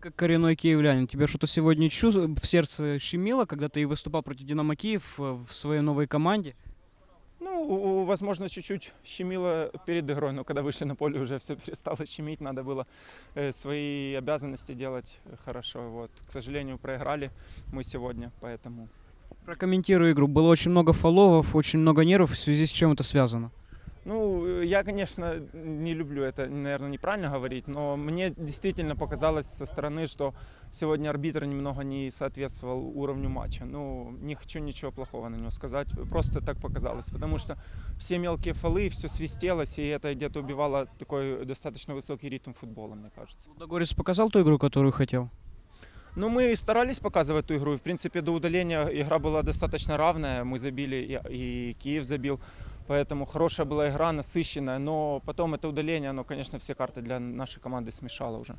как коренной киевлянин, тебе что-то сегодня чувств... в сердце щемило, когда ты выступал против Динамо Киев э, в своей новой команде? Ну, возможно, чуть-чуть щемило перед игрой, но когда вышли на поле, уже все перестало щемить, надо было э, свои обязанности делать хорошо. Вот. К сожалению, проиграли мы сегодня, поэтому Прокомментирую игру. Было очень много фоловов, очень много нервов. В связи с чем это связано? Ну, э, я, конечно, не люблю это, наверное, неправильно говорить, но мне действительно показалось со стороны, что сегодня арбитр немного не соответствовал уровню матча. Ну, не хочу ничего плохого на него сказать, просто так показалось, потому что все мелкие фолы, все свистелось, и это где-то убивало такой достаточно высокий ритм футбола, мне кажется. Лудогорец показал ту игру, которую хотел? Ну, мы старались показывать эту игру. В принципе, до удаления игра была достаточно равная. Мы забили, и, и Киев забил. Поэтому хорошая была игра, насыщенная. Но потом это удаление, оно, конечно, все карты для нашей команды смешало уже.